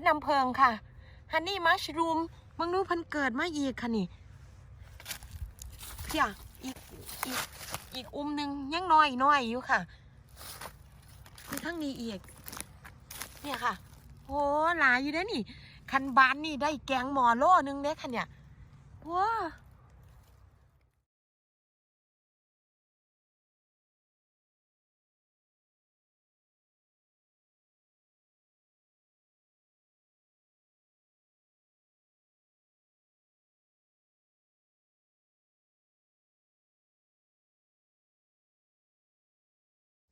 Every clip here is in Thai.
ดนำเพิงค่ะฮันนี่มัชรูมมึงดูเพิ่นเกิดมาอีกค่ะนี่เพี่ยอีกอีกอีกอุ้มหนึ่งยังน้อยน้อยอยู่ค่ะมีทั้งนี้อีก เนี่ยค่ะโอ้หลายอยู่เด้นี่ คันบานนี่ได้แกงหมอโล่หนึ่งเด้ค่ะเนี่ยว้า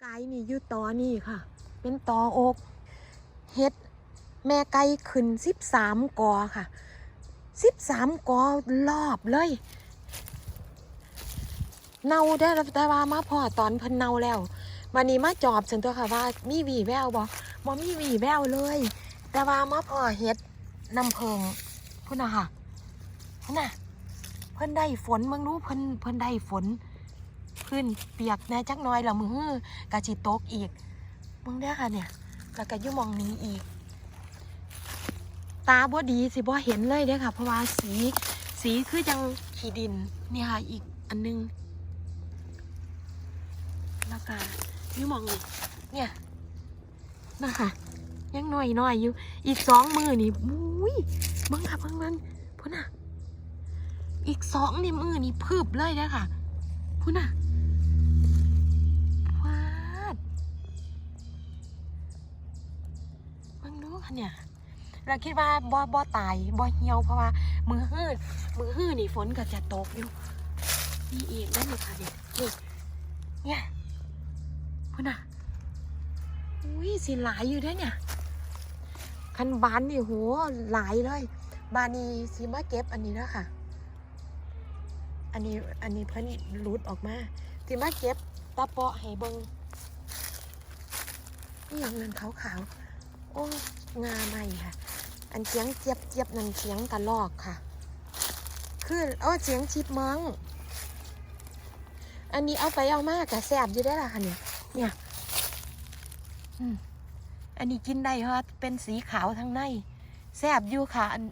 ไก่นี่อยู่ตอนี่ค่ะ เป็นตออกเฮ็ดแม่ไก่ขึ้นสิบสามกอค่ะสิบสามกอรอบเลยเน่าได้อแต่ว่ามาพอตอนเพิ่นเน่าแล้ววันนี้มาจอบฉันตัวค่ะว่ามีวีแววบ่บ่มีวีแววเลย แต่ว่ามาพอเฮ็ดน้ำเพิงพุ่นน่ะค่ะพุ่นน่ะเพิ่นได้ฝนมึงรู้เพิ่นเพิ่นได้ฝน พื้นเปียกแน่จักน้อยแล้วมือฮือกะจิตกอีกมึงได้ค่ะเนี่ยแล้วก็ยู่มองนี้อีก ตาบ่ดีสิบ่เห็นเลยเด้ค่ะ เพราะว่าสีสีคือจังขี้ดินเนี่ยค่ะอีกอันนึงแล้วก็ยู่มองนี้เนี่ยนะคะยังน้อยน้อยอยู่ อีกสองมือนี่มุ้ยเบิ่งค่ะเบิ่งเบิ่งพุ่นน่ะ อีกสองนี่มือนี่พืบเลยเด้ค่ะพุ่นน่ะวาด เนี่ยเราคิดว่าบ่บ่ตายบ่เหี่ยวเพราะว่ามือฮื้อมือฮื้อนี่ฝนก็จะตกอยู่นี่อีกนั่นนี่ค่ะเนี่ยนี่เนี่ยพุ่นน่ะอุ้ยสิหลายอยู่ด้เนี่ยคันบานนี่โหหลายเลยบานีสิมาเก็บอันนี้แล้วค่ะ อันนี้อันนี้เพิ่นรูดออกมาสิมาเก็บตะเปาะให้เบิงนี่อย่างนั้นขาวๆโอ้ งาใหม่ค่ะ อันเสียงเจี๊ยบเจี๊ยบนั่นเสียงกระลอกค่ะ คือเออเสียงชิดมัง อันนี้เอาไปเอามากะแสบอยู่ได้ละค่ะเนี่ย เนี่ยอันนี้กินได้เพราะเป็นสีขาวทั้งในแสบอยู่ค่ะอัน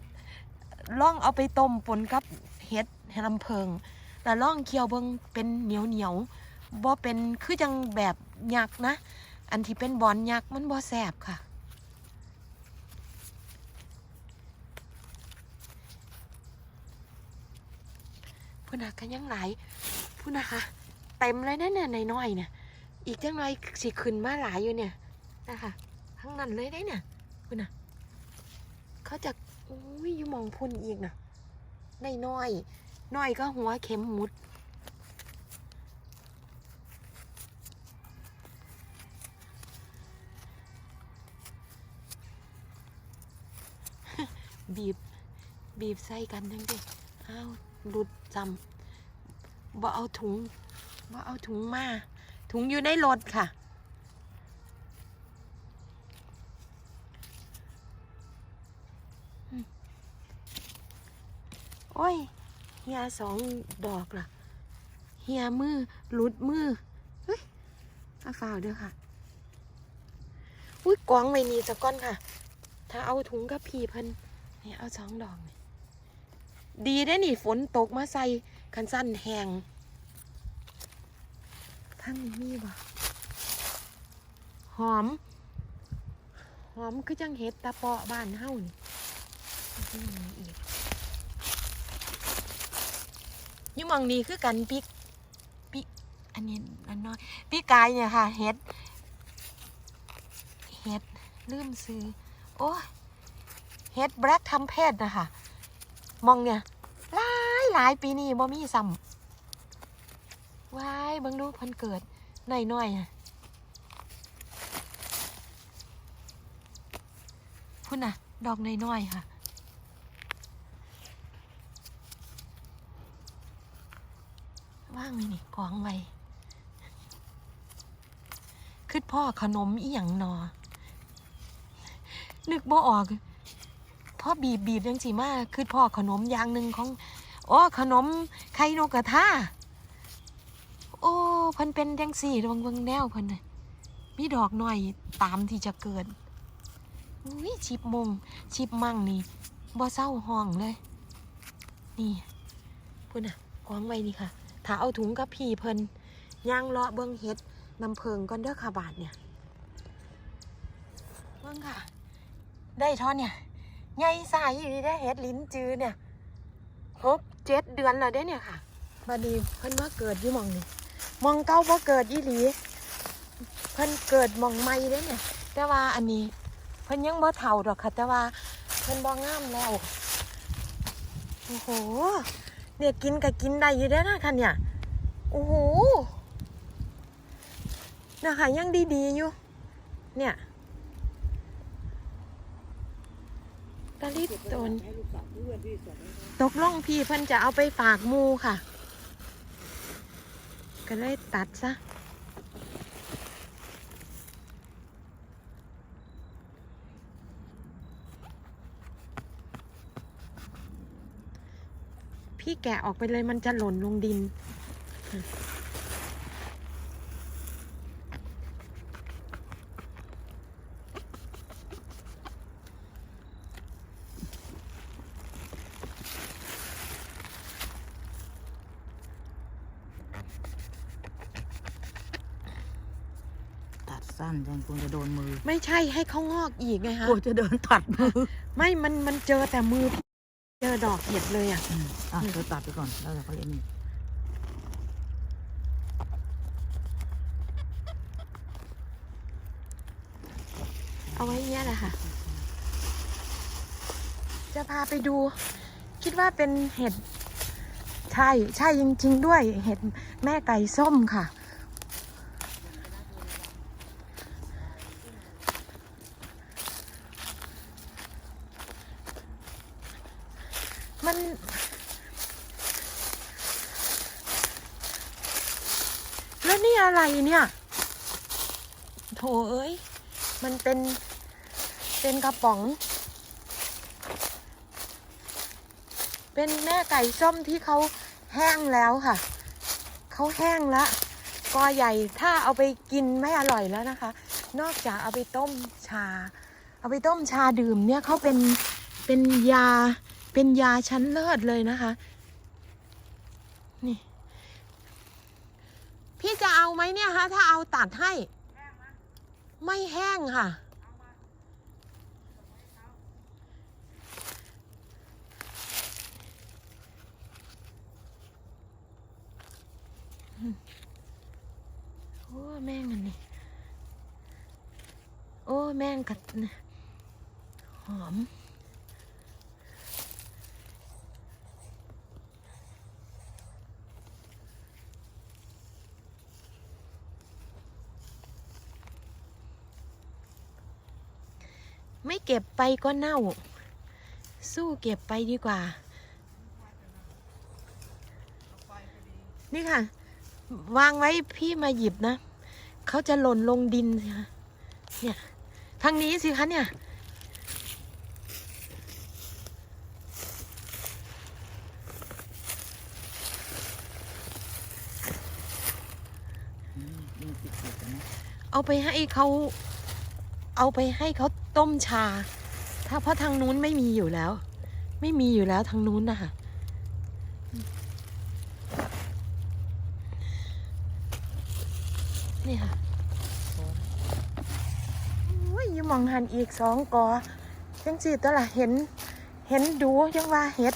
ล่องเอาไปต้มปนกับเห็ดเห็ดลำเพิงแล้วล่องเคี่ยวเบิงเป็นเหนียวเหนียวบ่เป็นคือจังแบบยักนะ อันที่เป็นบอลยักมันบ่แสบค่ะ พุ่นนะก็ยังไหลพุ่นนะคะเต็มเลยนะเนี่ยในน้อยเนี่ยอีกจังหน่อยสิขึ้นมาหลายอยู่เนี่ยนะคะทั้งนั้นเลยได้เนี่ยพุ่นนะเขาจะอุ้ยอยู่มองพุ่นอีกนะในน้อยน้อยก็หัวเข็มมุดบีบ บีบใส่กันทั้งเด็อ้าวหลุด จำบ่เอาถุงบ่เอาถุงมา ถุงอยู่ในรถค่ะ โอ้ย เฮียสองดอกล่ะ เฮียมือหลุดมือ เฮ้ยอาฝ่าวเด้อค่ะ อุ้ยกองไว้นี่สักก้อนค่ะ ถ้าเอาถุงกับพีเพิ่นนี่เอาสองดอกนี่ ดีได้นี่ฝนตกมาใส่คันสั้นแหงทั้งนี้มีบ่หอม หอมคือจังเห็ดตะเปาะบ้านเฮ้านี่มีหยังอีกยี่มองนี้คือกันปิกปิอันนี้อันน้อยปีกายเนี่ยค่ะเห็ดเห็ดลืมซื้อโอ้เห็ดแบล็กทำเพศนะคะ มองเนี่ยหลายหลายปีนี้บ่มีซ้ำว้ายบิ่งดูเพิ่นเกิดหน่อยหน่อยอะพุ่นน่ะ ดอกน้อยๆค่ะว่างเลยนี่กองไว้คือพ่อขนมอีหยังนอนึกบ่ออก อบีบบีบยังสิมาคือพ่อขนมอย่างหนึ่งของอ๋อขนมไข่นกกระทาโอ้พิ่นเป็นจังสี่ระวังเวงแนวพิ่นน่ะมีดอกหน่อยตามที่จะเกิดอุ้ยชิบมงชิบมั่งนี่บ่เศร้าห้องเลย นี่พุ่นอะกองไว้นี่ค่ะ ถ้าเอาถุงกับพี่เพิ่นย่างเลาะเบิ้องเฮ็ดนำเพิงก่อนเด้อค่ะบาทเนี่ยเบิ้องค่ะ ได้ท่อนเนี่ย ใหญ่สายอยู่นี่ได้เฮ็ดลิ้นจือเนี่ยหกเจ็ดเดือนแล้วเด้เนี่ยค่ะบาดนีเพิ่นว่าเกิดยู่มองนี่มองเก้าบ่เกิดอีหลี เพิ่นเกิดมองใหม่เด้เนี่ย แต่ว่าอันนี้เพิ่นยังบ่เฒ่าดอกค่ะ แต่ว่าเพิ่นบ่งามแล้วโอ้โหเนี่ยกินก็กินได้อยู่ได้นะคะเนี่ยโอ้โหนะคะยังดีๆอยู่เนี่ย กะลิบตนตกลงพี่เพิ่นจะเอาไปฝากมูค่ะ ก็เลยตัดซะพี่แกะออกไปเลยมันจะหล่นลงดิน ตัดสั้นจังกูจะโดนมือไม่ใช่ให้เขางอกอีกไงคะกูจะเดินตัดมือไม่มันมันเจอแต่มือพี่เจอดอกเห็ดเลยอะอืมอะเธอตัดไปก่อนแล้วเดี๋ยวเขาเอ็นนี่เอาไว้เนี้ยแหละค่ะ จะพาไปดู คิดว่าเป็นเห็ด ใช่ ใช่จริง ๆ ด้วยเห็ดแม่ไก่ส้มค่ะ มัน แล้วนี่อะไร เนี่ยโถเอ้ย มันเป็น เป็นกระป๋อง เป็นแม่ไก่ส้มที่เขาแห้งแล้วค่ะ เขาแห้งละกอใหญ่ถ้าเอาไปกินไม่อร่อยแล้วนะคะ นอกจากเอาไปต้มชา เอาไปต้มชาดื่มเนี่ยเขาเป็นเป็นยาเป็นยาชั้นเลิศเลยนะคะ นี่ พี่จะเอาไหมเนี่ยคะถ้าเอาตัดให้ ไม่แห้งค่ะ โอ้แม่งอันนี้ โอ้แม่งกัดนะหอม ไม่เก็บไปก็เน่า สู้เก็บไปดีกว่า นี่ค่ะ วางไว้พี่มาหยิบนะ เขาจะหล่นลงดินสิคะเนี่ยทางนี้สิคะเนี่ยเอาไปให้เขาเอาไปให้เขา ต้มชา ถ้าเพราะทางนู้นไม่มีอยู่แล้ว ไม่มีอยู่แล้วทางนู้นนะคะนี่ค่ะโอ้ยอยังมองหันอีกสองกอจังสีตัวละเห็น เห็นดูยังว่าเห็ด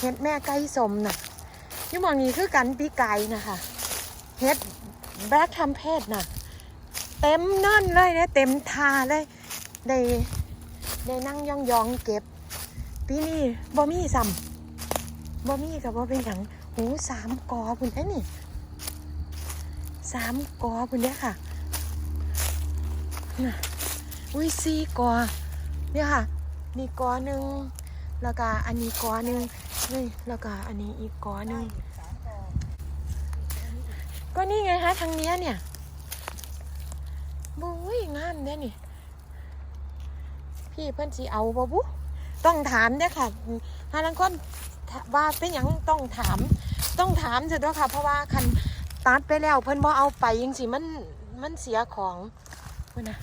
เห็ดแม่ไก่สมน่ะอยังมองนี้คือกันปีไก่นะคะ เห็ดแบล็คทำเพศน่ะ เต็มนั่นเลยนะเต็มทาเลยได้ได้นั่งย่องยองเก็บปีนี้บ่มีซ้ำบ่มีกับบ่เป็นหยังหูสามกอพุ่นไอ้นี่สามกอพุ่นเนี่ยค่ะน่ะอุ้ยสี่กอเนี่ยค่ะนี่กอหนึ่งแล้วก็อันนี้กอหนึ่งนี่แล้วก็อันนี้อีกกอหนึ่งก็นี่ไงคะทางเนี้ยเนี่ย ยงามเด้นี่ พี่เพื่อนสีเอาบ่บุต้องถามเนี่ยค่ะฮาลังคนว่าเป็นอยังต้องถาม ต้องถามเถอะด้วยค่ะ เพราะว่าคันตัดไปแล้วเพื่อนบ่เอาไปยังสิมันมันเสียของเพิ่นนะ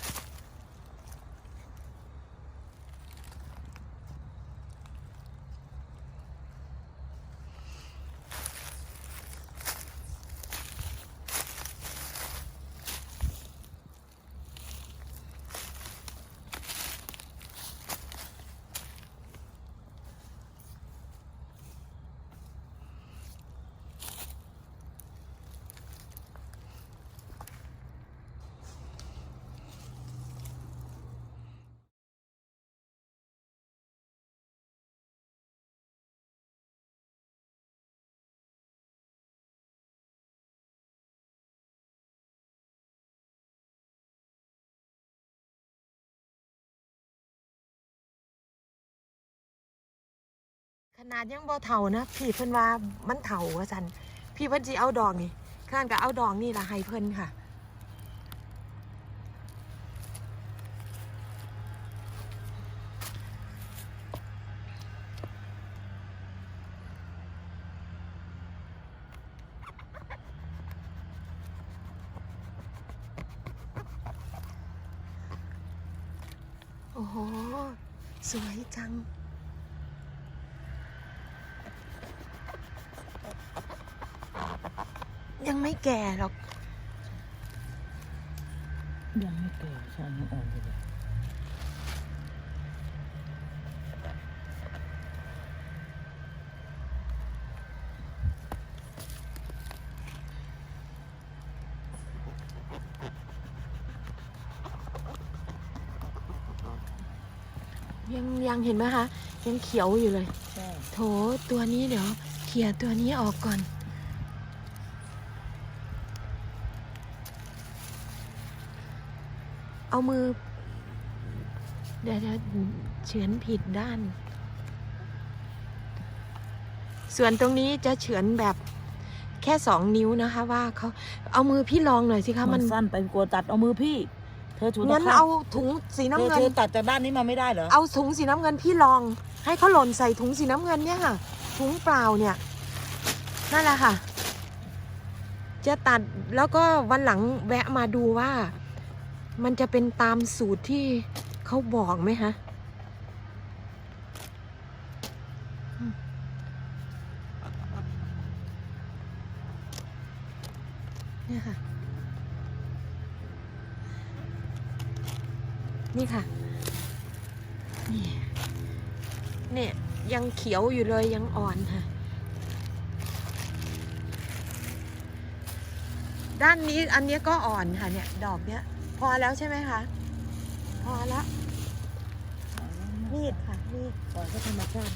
ขนาดยังบ่เฒ่านะพี่เพิ่นว่ามันเถ่าว่าซั่นพี่เพิ่นจีเอาดอกนี่ข้างก็เอาดอกนี่ละให้เพิ่นค่ะ โอ้โห สวยจัง ยังไม่แก่หรอก ยังไม่แก่ใช่ยังอ่อนอยู่เลยยังยังเห็นไหมคะ ยังเขียวอยู่เลย ใช่ โถตัวนี้เดี๋ยวเขี่ยตัวนี้ออกก่อน เอามือเดี๋ยวเดี๋ยวเฉือนผิดด้าน ส่วนตรงนี้จะเฉือนแบบแค่สองนิ้วนะคะว่าเขาเอามือพี่ลองหน่อยสิคะมัมันนสั้นไปกลัวตัดเอามือพี่ เธอถูงั้นเอาถุงสีเธน้ำอเงินเธอตัดจากด้านนี้มาไม่ได้เหรอเอาถุงสีน้ำเงินพี่ลอง ให้เขาหล่นใส่ถุงสีน้ำเงินเนี่ยค่ะถุงเปล่าเนี่ยนั่นแหละค่ะ จะตัดแล้วก็วันหลังแวะมาดูว่า มันจะเป็นตามสูตรที่เขาบอกไหมคะเนี่ยค่ะ นี่ค่ะ นี่เนี่ยยังเขียวอยู่เลยยังอ่อนค่ะ ด้านนี้อันนี้ก็อ่อนค่ะเนี่ย ดอกเนี้ย พอแล้วใช่ไหมคะ พอแล้วมีดค่ะมีดปล่อยเขาธรรมชาติ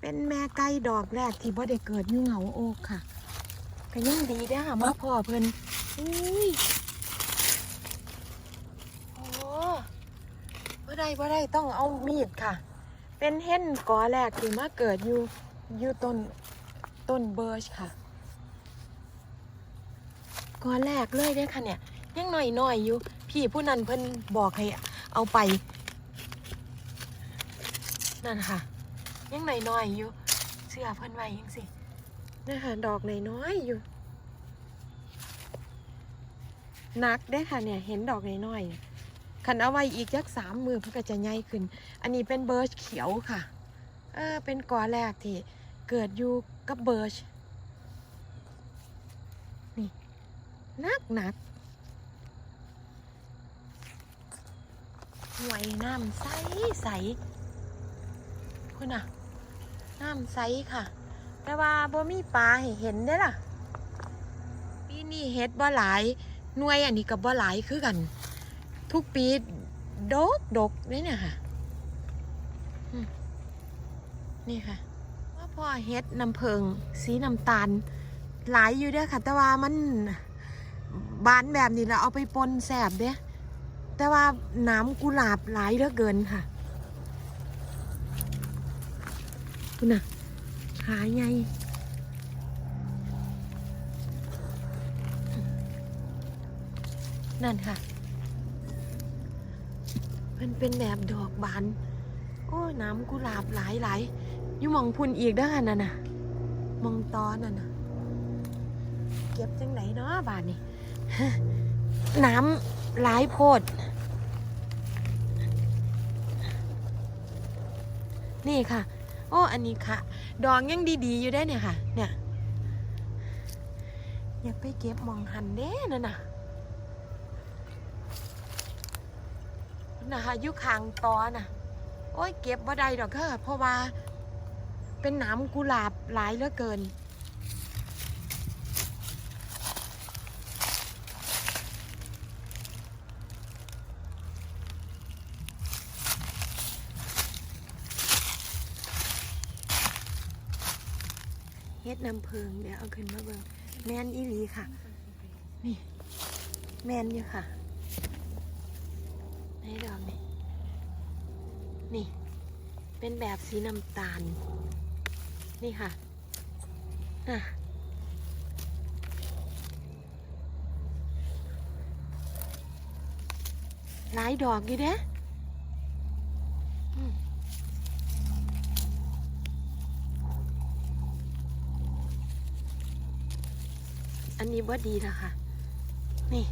เป็นแม่ไก่ดอกแรกที่บ่ได้เกิดอยู่เหงาโอกค่ะก็ยังดีเด้อค่ะมาพ่อเพิ่นอุ้ยโอ้บ่ได้บ่ได้ต้องเอามีดค่ะ เป็นเห็นกอแรกที่มาเกิดอยู่อยู่ต้นต้นเบิร์ชค่ะกอแรกเลยเด้ค่ะเนี่ยยังหน่อยหน่อยอยู่ พี่ผู้นั้นเพิ่นบอกให้เอาไป นั่นค่ะ ยังหน่อยหน่อยอยู่ เสื้อเพิ่นไว้ยังสินี่ค่ะดอกหน่อยน้อยๆอยู่นักได้ค่ะเนี่ย เห็นดอกน่อยน้อยๆ ขันเอาไว้อีกจักสามมือเพื่อก็จะใหญ่ขึ้น อันนี้เป็นเบิร์ชเขียวค่ะ เออเป็นกอแรกที่เกิดอยู่กับเบิร์ช นี่นักหนักหวยน้ำใสใสคุณน่ะน้ำใสค่ะ แต่ว่าบ่มีปลาให้เห็นได้ล่ะ ปีนี้เฮ็ดบ่หลายหน่วยอันนี้กับบ่หลายคือกัน ทุกปีดกดกเนี่ยเนี่ยค่ะนี่ค่ะว่าพ่อเฮ็ดน้ำเพิง สีน้ำตาล หลายอยู่เด้อค่ะ แต่ว่ามันบานแบบนี้เราเอาไปปนแสบเด้ แต่ว่าน้ำกุหลาบหลายเหลือเกินค่ะคุณน่ะขาใหญ่นั่นค่ะ มันเป็นแบบดอกบาน โอ้น้ำกุหลาบหลายหลายอยู่มองพุ่นอีกด้อนั่นน่ะมองตอนนั่นน่ะเก็บจังไหนเนาะบานนี่น้ำหลายโพด นี่ค่ะ โอ้ อันนี้ค่ะ ดองยังดีๆ อยู่ได้เนี่ยค่ะ เนี่ย อยากไปเก็บมองหันเด้นั่นน่ะ นะคะยุคางตอน่ะ โอ้ยเก็บบ่ได้ดอกค่ะเพราะว่า เป็นหน้ำกุหลาบหลายเหลือเกิน เฮ็ดน้ำเพิงเดี๋ยวเอาขึ้นมาเบิ่งแมนอีหลีค่ะ นี่ แมนอยู่ค่ะ นดอกนี่นี่ เป็นแบบสีน้ำตาล นี่ค่ะอะหลายดอกอยู่เด้ออันนี้บ่ดีแล้วค่ะนี่